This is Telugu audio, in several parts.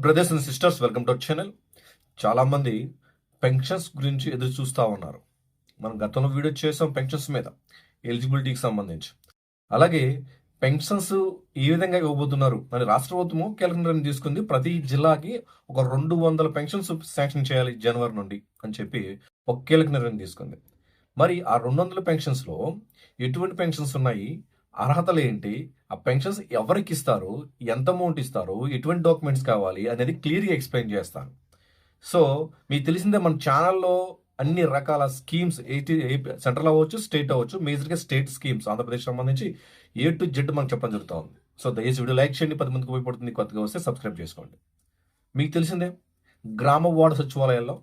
Brothers and sisters welcome to channel. చాలామంది పెన్షన్స్ గురించి ఎదురు చూస్తూ ఉన్నారు. మనం గతంలో వీడియో చేసాం పెన్షన్స్ మీద ఎలిజిబిలిటీకి సంబంధించి. అలాగే పెన్షన్స్ ఏ విధంగా ఇవ్వబోతున్నారు అని రాష్ట్ర ప్రభుత్వము కీలక నిర్ణయం తీసుకుంది. ప్రతి జిల్లాకి ఒక రెండు వందల పెన్షన్స్ శాంక్షన్ చేయాలి జనవరి నుండి అని చెప్పి ఒక కీలక నిర్ణయం తీసుకుంది. మరి ఆ రెండు వందల పెన్షన్స్లో ఎటువంటి పెన్షన్స్ ఉన్నాయి? అర్హతలు ఏంటి? ఆ పెన్షన్స్ ఎవరికి ఇస్తారు ఎంత అమౌంట్ ఇస్తారు? ఎటువంటి డాక్యుమెంట్స్ కావాలి? అనేది క్లియర్గా ఎక్స్ప్లెయిన్ చేస్తాను. సో మీకు తెలిసిందే మన ఛానల్లో అన్ని రకాల స్కీమ్స్ ఏ సెంట్రల్ అవ్వచ్చు స్టేట్ అవ్వచ్చు మేజర్గా స్టేట్ స్కీమ్స్ ఆంధ్రప్రదేశ్ సంబంధించి ఏ టు జెడ్ మనకు చెప్పడం జరుగుతూ ఉంది సో దయచేసి వీడియో లైక్ చేయండి పది మందికి ఉపయోగపడుతుంది కొత్తగా వస్తే సబ్స్క్రైబ్ చేసుకోండి. మీకు తెలిసిందే గ్రామ వార్డు సచివాలయాల్లో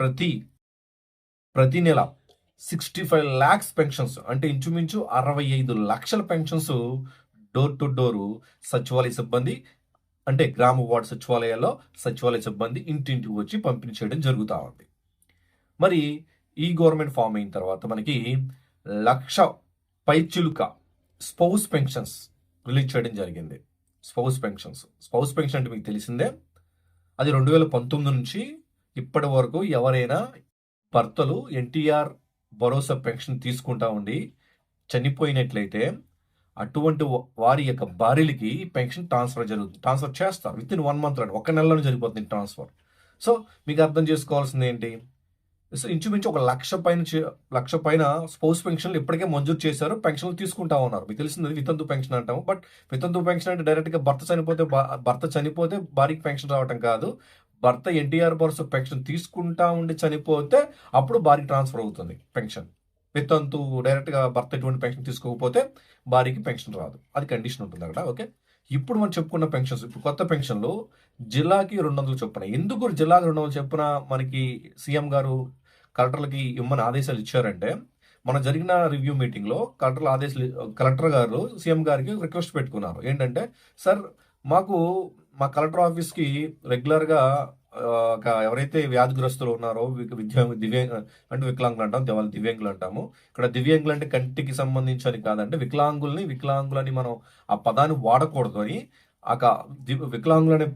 ప్రతి ప్రతి నెల సిక్స్టీ ఫైవ్ ల్యాక్స్ పెన్షన్స్ అంటే ఇంచుమించు అరవై ఐదు లక్షల పెన్షన్స్ డోర్ టు డోరు సచివాలయ సిబ్బంది అంటే గ్రామ వార్డు సచివాలయాల్లో సచివాలయ సిబ్బంది ఇంటింటికి వచ్చి పంపిణీ చేయడం జరుగుతూ ఉంది. మరి ఈ గవర్నమెంట్ ఫామ్ అయిన తర్వాత మనకి లక్ష పైచిలుక స్పౌస్ పెన్షన్స్ రిలీజ్ చేయడం జరిగింది. Spouse pensions. స్పౌస్ పెన్షన్ అంటే మీకు తెలిసిందే. అది రెండు వేల పంతొమ్మిది నుంచి ఇప్పటి వరకు ఎవరైనా భర్తలు ఎన్టీఆర్ భరోసా పెన్షన్ తీసుకుంటా ఉండి చనిపోయినట్లయితే అటువంటి వారి యొక్క భార్యలకి పెన్షన్ ట్రాన్స్ఫర్ జరుగుతుంది. ట్రాన్స్ఫర్ చేస్తారు. విత్ ఇన్ వన్ మంత్లో ఒక నెలలో జరిగిపోతుంది ట్రాన్స్ఫర్. సో మీకు అర్థం చేసుకోవాల్సింది ఏంటి? సో ఇంచుమించు ఒక లక్ష పైన చే- లక్ష పైన స్పోర్ట్స్ పెన్షన్లు ఇప్పటికే మంజూరు చేశారు. పెన్షన్లు తీసుకుంటా ఉన్నారు. మీకు తెలిసింది వితంతు పెన్షన్ అంటాము. బట్ వితంతు పెన్షన్ అంటే డైరెక్ట్గా భర్త చనిపోతే భా- భర్త చనిపోతే భార్యకి పెన్షన్ రావటం కాదు. భర్త ఎన్టీఆర్ భరోసా పెన్షన్ తీసుకుంటా ఉండి చనిపోతే అప్పుడు భార్యకి ట్రాన్స్ఫర్ అవుతుంది పెన్షన్. విత్తంతు డైరెక్ట్గా భర్త ఎటువంటి పెన్షన్ తీసుకోకపోతే భార్యకి పెన్షన్ రాదు. అది కండిషన్ ఉంటుంది అక్కడ ఓకే? ఇప్పుడు మనం చెప్పుకున్న పెన్షన్స్ ఇప్పుడు కొత్త పెన్షన్లు జిల్లాకి రెండు వందలు చొప్పున. ఎందుకు జిల్లాకి రెండు వందలు చొప్పున మనకి సీఎం గారు కలెక్టర్లకి ఇమ్మని ఆదేశాలు ఇచ్చారంటే మన జరిగిన రివ్యూ మీటింగ్లో కలెక్టర్ ఆదేశాలు కలెక్టర్ గారు సీఎం గారికి రిక్వెస్ట్ పెట్టుకున్నారు. ఏంటంటే సార్ మాకు మా కలెక్టర్ ఆఫీస్కి రెగ్యులర్గా ఒక ఎవరైతే వ్యాధిగ్రస్తులు ఉన్నారో విద్యా దివ్యాంగ అంటే వికలాంగులు అంటాం వాళ్ళు దివ్యాంగులు అంటాము. ఇక్కడ దివ్యాంగులు అంటే కంటికి సంబంధించి అని కాదంటే వికలాంగుల్ని వికలాంగులని మనం ఆ పదాన్ని వాడకూడదు అని ఆ వికలాంగులు అనే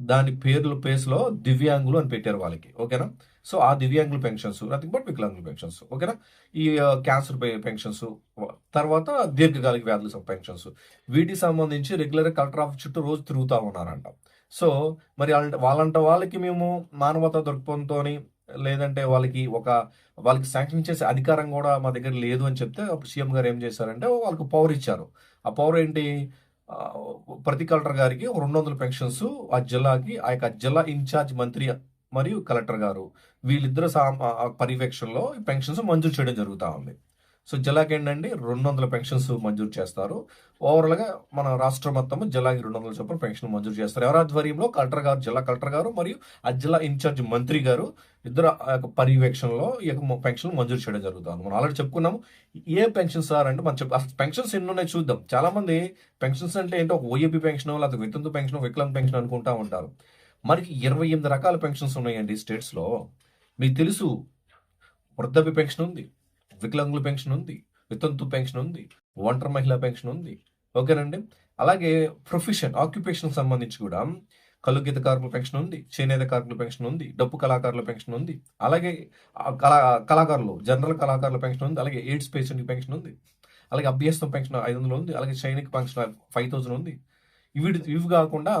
దాని పేర్లు పేస్లో దివ్యాంగులు అని పెట్టారు వాళ్ళకి. ఓకేనా? సో ఆ దివ్యాంగుల పెన్షన్స్ నథింగ్ బట్ వికలాంగుల పెన్షన్స్ ఓకేనా ఈ క్యాన్సర్ పెన్షన్స్ తర్వాత దీర్ఘకాలిక వ్యాధుల పెన్షన్స్. వీటికి సంబంధించి రెగ్యులర్గా కలెక్టర్ ఆఫీస్ చుట్టూ రోజు తిరుగుతూ ఉన్నారంట. సో మరి వాళ్ళ- వాళ్ళంట వాళ్ళకి మేము మానవత దృక్పథంతో లేదంటే వాళ్ళకి ఒక వాళ్ళకి శాంక్షన్ చేసే అధికారం కూడా మా దగ్గర లేదు అని చెప్తే అప్పుడు సీఎం గారు ఏం చేశారంటే వాళ్ళకి పవర్ ఇచ్చారు. ఆ పవర్ ఏంటి? ప్రతి కలెక్టర్ గారికి రెండు వందల పెన్షన్స్ ఆ జిల్లాకి ఆ యొక్క జిల్లా ఇన్ఛార్జ్ మంత్రి మరియు కలెక్టర్ గారు వీళ్ళిద్దరు సా- పర్యవేక్షణలో పెన్షన్స్ మంజూరు చేయడం జరుగుతూ ఉంది. సో జిల్లాకి ఏంటండి? రెండు వందల పెన్షన్స్ మంజూరు చేస్తారు. ఓవరాల్గా మన రాష్ట్రం మొత్తం జిల్లాకి రెండు వందల చొప్పున పెన్షన్ మంజూరు చేస్తారు. ఎవరి ఆధ్వర్యంలో? కలెక్టర్ గారు జిల్లా కలెక్టర్ గారు మరియు ఆ జిల్లా ఇన్ఛార్జ్ మంత్రి గారు ఇద్దరు ఆ యొక్క పర్యవేక్షణలో ఈ యొక్క పెన్షన్ మంజూరు చేయడం జరుగుతుంది. మనం ఆల్రెడీ చెప్పుకున్నాము. ఏ పెన్షన్ సార్ అంటే మనం చెప్పు అసలు పెన్షన్స్ ఎన్ని ఉన్నాయి చూద్దాం. చాలామంది పెన్షన్స్ అంటే ఏంటో ఓఏపీ పెన్షన్ లేకపోతే వితంతు పెన్షన్ వికలాంగ్ పెన్షన్ అనుకుంటా ఉంటారు. మనకి ఇరవై ఎనిమిది రకాల పెన్షన్స్ ఉన్నాయండి స్టేట్స్లో మీకు తెలుసు వృద్ధాప్య పెన్షన్ ఉంది వికలాంగుల పెన్షన్ ఉంది వితంతు పెన్షన్ ఉంది ఒంటరి మహిళా పెన్షన్ ఉంది. ఓకేనండి? అలాగే ప్రొఫెషన్ ఆక్యుపేషన్ సంబంధించి కూడా కలుగీత కార్మికుల పెన్షన్ ఉంది చేనేత కార్మికుల పెన్షన్ ఉంది డప్పు కళాకారుల పెన్షన్ ఉంది అలాగే కళా కళాకారులు జనరల్ కళాకారుల పెన్షన్ ఉంది అలాగే ఎయిడ్స్ పేషెంట్ పెన్షన్ ఉంది అలాగే అభ్యస్తం పెన్షన్ ఐదు వందలు ఉంది అలాగే సైనిక పెన్షన్ ఫైవ్ థౌసండ్ ఉంది ఇవి ఇవి కాకుండా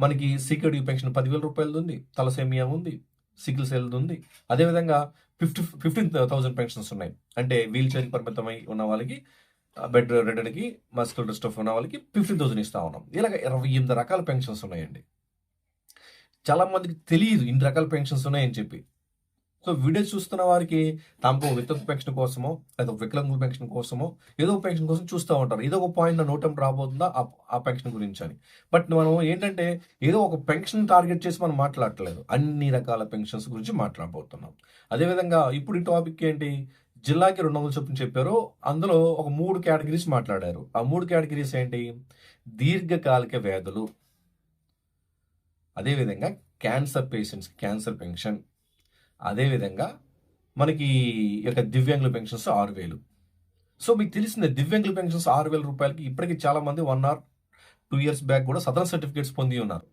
మనకి సీక్రెట్ పెన్షన్ పదివేల రూపాయలది ఉంది తలసేమియా ఉంది సికిల్ సెల్ది ఉంది. అదేవిధంగా ఫిఫ్టీ ఫిఫ్టీన్ థౌసండ్ పెన్షన్స్ ఉన్నాయి. అంటే వీల్ చైర్ పరిమితమై ఉన్న వాళ్ళకి బెడ్ రెడ్కి మస్కుల్ డిస్టర్బ్ ఉన్న వాళ్ళకి ఫిఫ్టీన్ థౌసండ్ ఇస్తా ఉన్నాం. ఇలాగ ఇరవై ఎనిమిది రకాల పెన్షన్స్ ఉన్నాయండి. చాలా మందికి తెలియదు ఇన్ని రకాల పెన్షన్స్ ఉన్నాయని చెప్పి. సో వీడియో చూస్తున్న వారికి తమకు విత్త పెన్షన్ కోసమో లేదా వికలాంగుల పెన్షన్ కోసమో ఏదో ఒక పెన్షన్ కోసం చూస్తూ ఉంటారు. ఏదో ఒక పాయింట్ నా నోటం రాబోతుందా ఆ- ఆ పెన్షన్ గురించి అని. బట్ మనం ఏంటంటే ఏదో ఒక పెన్షన్ టార్గెట్ చేసి మనం మాట్లాడట్లేదు. అన్ని రకాల పెన్షన్స్ గురించి మాట్లాడబోతున్నాం. అదేవిధంగా ఇప్పుడు ఈ టాపిక్ ఏంటి? జిల్లాకి రెండు వందల చొప్పున చెప్పారు. అందులో ఒక మూడు కేటగిరీస్ మాట్లాడారు. ఆ మూడు కేటగిరీస్ ఏంటి? దీర్ఘకాలిక వ్యాధులు. అదేవిధంగా క్యాన్సర్ పేషెంట్స్ క్యాన్సర్ పెన్షన్ అదేవిధంగా మనకి యొక్క దివ్యాంగుల పెన్షన్స్ ఆరు వేలు. సో మీకు తెలిసింది దివ్యాంగుల పెన్షన్స్ ఆరు వేల రూపాయలకి ఇప్పటికీ చాలా మంది one or two years back కూడా సదరన్ సర్టిఫికేట్స్ పొంది ఉన్నారు.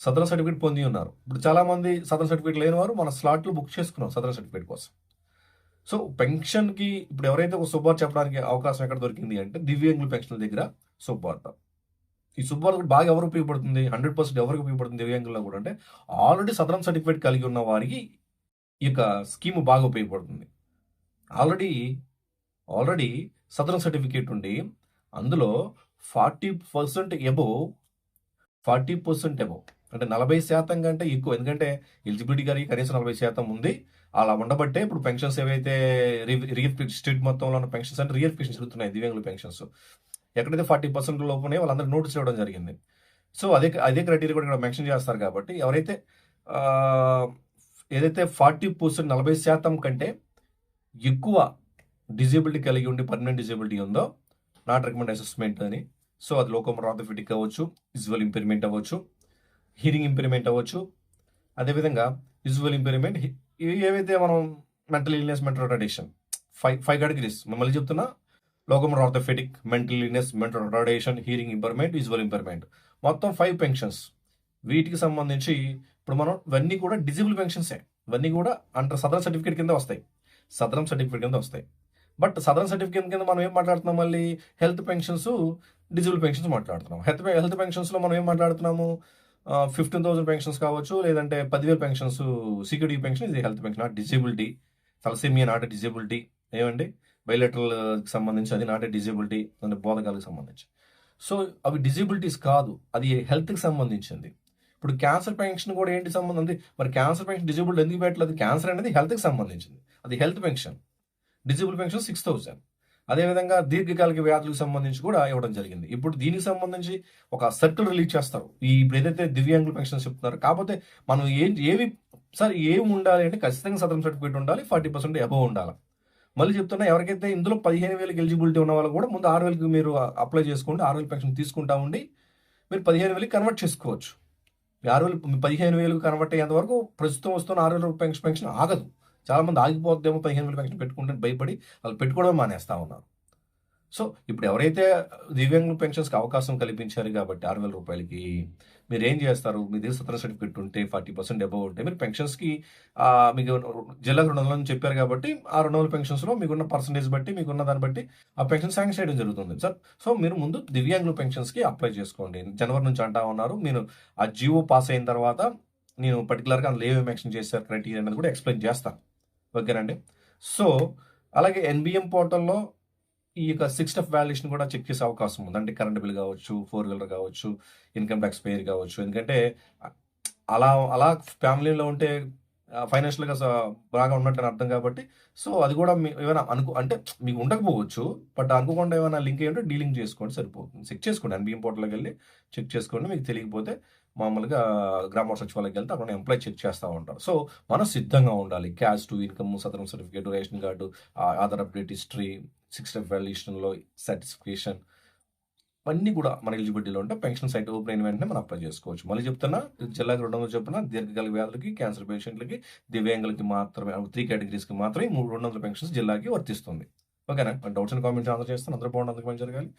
సదరన్ సర్టిఫికేట్ పొంది ఉన్నారు. ఇప్పుడు చాలా మంది సదరన్ సర్టిఫికేట్ లేని వారు మన స్లాట్లు బుక్ చేసుకున్నాం సదరన్ సర్టిఫికేట్ కోసం. సో పెన్షన్కి ఇప్పుడు ఎవరైతే ఒక శుభవార్త చెప్పడానికి అవకాశం ఎక్కడ దొరికింది అంటే దివ్యాంగుల పెన్షన్ల దగ్గర శుభవార్త. ఈ సూపర్ బాగా ఎవరు ఉపయోగపడుతుంది? హండ్రెడ్ పర్సెంట్ ఎవరికి ఉపయోగపడుతుంది దివ్యాంగుల్లో కూడా అంటే ఆల్రెడీ సదరన్ సర్టిఫికేట్ కలిగి ఉన్న వారికి ఈ యొక్క స్కీమ్ బాగా ఉపయోగపడుతుంది. ఆల్రెడీ ఆల్రెడీ సదరన్ సర్టిఫికేట్ ఉండి అందులో forty percent above forty percent above అంటే నలభై శాతం కంటే ఎక్కువ ఎందుకంటే ఎలిజిబిలిటీ గారికి కనీసం నలభై శాతం ఉంది. అలా ఉండబట్టే ఇప్పుడు పెన్షన్స్ ఏవైతే రియర్ స్టేట్ మొత్తంలో ఉన్న పెన్షన్స్ అంటే రియర్ పెన్షన్స్ జరుగుతున్నాయి దివ్యాంగుల పెన్షన్స్. ఎక్కడైతే ఫార్టీ పర్సెంట్ లోపునే వాళ్ళందరూ నోటీస్ ఇవ్వడం జరిగింది. సో అదే అదే క్రైటీరియా కూడా ఇక్కడ మెన్షన్ చేస్తారు కాబట్టి ఎవరైతే ఏదైతే ఫార్టీ పర్సెంట్ నలభై శాతం కంటే ఎక్కువ డిజేబిలిటీ కలిగి ఉండి పర్మనెంట్ డిజేబిలిటీ ఉందో నాట్ రికమెండ్ అసెస్మెంట్ అని. సో అది లోకం ఆర్థోఫిటిక్ అవ్వచ్చు విజువల్ ఇంపైర్మెంట్ అవ్వచ్చు హీరింగ్ ఇంపైర్మెంట్ అవ్వచ్చు. అదేవిధంగా విజువల్ ఇంపైర్మెంట్ ఏవైతే మనం mental illness mental retardation five five categories మళ్ళీ చెప్తున్నా locomotor orthopaedic mental illness mental retardation hearing impairment visual impairment మొత్తం ఫైవ్ పెన్షన్స్ వీటికి సంబంధించి ఇప్పుడు మనం ఇవన్నీ కూడా డిజిబుల్ పెన్షన్సే ఇవన్నీ కూడా అంటర్ సదరన్ సర్టిఫికేట్ కింద వస్తాయి. సదరన్ సర్టిఫికేట్ కింద వస్తాయి. బట్ సదరన్ సర్టిఫికేట్ కింద మనం ఏం మాట్లాడుతున్నాం మళ్ళీ? హెల్త్ పెన్షన్స్ డిజిబుల్ పెన్షన్స్ మాట్లాడుతున్నాం. హెల్త్ హెల్త్ పెన్షన్స్లో మనం ఏం మాట్లాడుతున్నాము? ఫిఫ్టీన్ థౌసండ్ పెన్షన్స్ కావచ్చు లేదంటే పదివేల పెన్షన్స్ సీక్యూరిటీ పెన్షన్ ఇది health pension not disability thalassaemia not disability ఏమండి? బయలెటరల్ uh, సంబంధించి అది నాట్ డిజేబిలిటీ అంటే బోధకాలకు సంబంధించి. సో అవి డిజేబిలిటీస్ కాదు అది హెల్త్కి సంబంధించింది. ఇప్పుడు క్యాన్సర్ పెన్షన్ కూడా ఏంటి సంబంధం? ఉంది మరి క్యాన్సర్ పెన్షన్ డిజేబుల్డ్ ఎందుకు పెట్టలేదు? క్యాన్సర్ అనేది హెల్త్కి సంబంధించింది. అది health pension disabled pension six thousand అదేవిధంగా దీర్ఘకాలిక వ్యాధులకు సంబంధించి కూడా ఇవ్వడం జరిగింది. ఇప్పుడు దీనికి సంబంధించి ఒక సర్కిల్ రిలీజ్ చేస్తారు. ఈ ఇప్పుడు ఏదైతే దివ్యాంగుల పెన్షన్ చెప్తున్నారో కాకపోతే మనం ఏ ఏవి సార్ ఏమి ఉండాలి అంటే ఖచ్చితంగా సదరం సర్టిఫికేట్ ఉండాలి ఫార్టీ పర్సెంట్ అబవ్ ఉండాలి. మళ్ళీ చెప్తున్నా ఎవరికైతే ఇందులో పదిహేను వేలకు ఎలిజిబిలిటీ ఉన్న వాళ్ళు కూడా ముందు ఆరు వేలకు మీరు అప్లై చేసుకోండి ఆరు వేలు పెన్షన్ తీసుకుంటా ఉండి మీరు పదిహేను వేలకి కన్వర్ట్ చేసుకోవచ్చు. ఆరు వేలు పదిహేను వేలకు కన్వర్ట్ అయ్యేంత వరకు ప్రస్తుతం వస్తున్న ఆరు వేల పెన్షన్ పెన్షన్ ఆగదు. చాలా మంది ఆగిపోద్దేమో పదిహేను వేల పెన్షన్ పెట్టుకుంటే భయపడి వాళ్ళు పెట్టుకోవడం మానేస్తా ఉన్నారు. సో ఇప్పుడు ఎవరైతే దివ్యాంగుల పెన్షన్స్కి అవకాశం కల్పించారు కాబట్టి ఆరు వేల రూపాయలకి మీరు ఏం చేస్తారు? మీ దగ్గర సత్ర సర్టిఫికెట్ ఉంటే ఫార్టీ పర్సెంట్ అబౌవ్ ఉంటే మీరు పెన్షన్స్కి మీకు జిల్లాకు రెండు వందలు అని చెప్పారు కాబట్టి ఆ రెండు వందల పెన్షన్స్లో మీకున్న పర్సంటేజ్ బట్టి మీకున్న దాన్ని బట్టి ఆ పెన్షన్ శాంక్షన్ చేయడం జరుగుతుంది సార్. సో మీరు ముందు దివ్యాంగుల పెన్షన్స్కి అప్లై చేసుకోండి. జనవరి నుంచి అంటా ఉన్నారు. మీరు ఆ జీవో పాస్ అయిన తర్వాత నేను పర్టికులర్గా అందులో ఏమేమి యాక్షన్ చేశారు క్రైటీరియా అనేది కూడా ఎక్స్ప్లెయిన్ చేస్తాను. ఓకేనండి? సో అలాగే ఎన్బిఎం పోర్టల్లో ఈ యొక్క సిక్స్ స్టెప్ వాల్యుయేషన్ కూడా చెక్ చేసే అవకాశం ఉంది. అంటే కరెంట్ బిల్ కావచ్చు ఫోర్ వీలర్ కావచ్చు ఇన్కమ్ ట్యాక్స్ పేర్ కావచ్చు. ఎందుకంటే అలా అలా ఫ్యామిలీలో ఉంటే ఫైనాన్షియల్గా బాగా ఉన్నట్టు అర్థం కాబట్టి సో అది కూడా మీ ఏమైనా అనుకో అంటే మీకు ఉండకపోవచ్చు బట్ అనుకోకుండా ఏమైనా లింక్ అయ్యి ఉంటే డీలింగ్ చేసుకోండి సరిపోతుంది. చెక్ చేసుకోండి. ఎన్బిఎం పోర్టల్కి వెళ్ళి చెక్ చేసుకోండి. మీకు తెలియకపోతే మామూలుగా గ్రామ సచివాలయకి వెళ్తే అక్కడ ఎంప్లాయ్ చెక్ చేస్తూ ఉంటారు. సో మనం సిద్ధంగా ఉండాలి. Cash to income Sadarem certificate ration card Aadhaar update history six step వాల్యుయేషన్లో certification అన్నీ కూడా మన ఎలిజిబిలిటీలో ఉంటే పెన్షన్ సైట్ ఓపెన్ అయిన వెంటనే మనం అప్లై చేసుకోవచ్చు. మళ్ళీ చెప్తున్నా జిల్లాకి రెండు వందలు చెప్పిన దీర్ఘకాలిక వ్యాధులకి క్యాన్సర్ పేషెంట్లకి దివ్యాంగులకి మాత్రమే త్రీ కేటగిరీస్కి మాత్రమే మూడు రెండు వందల పెన్షన్స్ జిల్లాకి వర్తిస్తుంది. ఓకేనా? డౌట్స్ అండ్ కామెంట్స్ ఆన్సర్ చేస్తాను అందరూ బాగుంటుంది మంచి జరగాలి.